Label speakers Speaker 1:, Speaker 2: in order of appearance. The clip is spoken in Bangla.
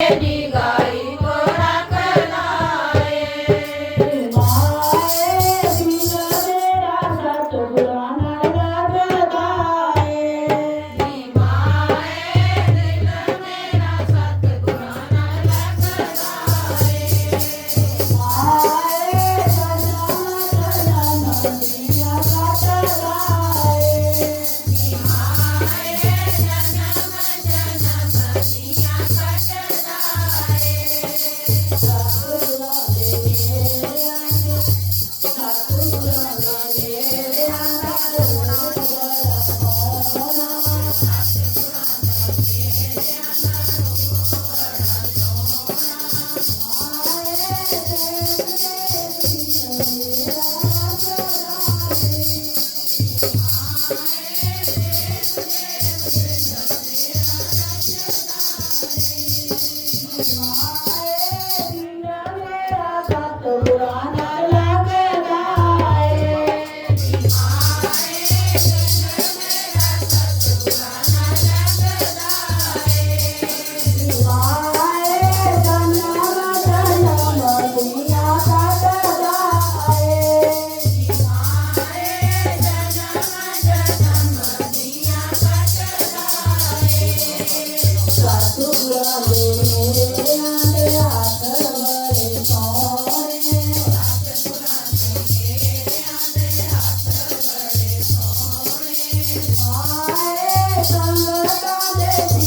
Speaker 1: Ready. Thank you. Bye.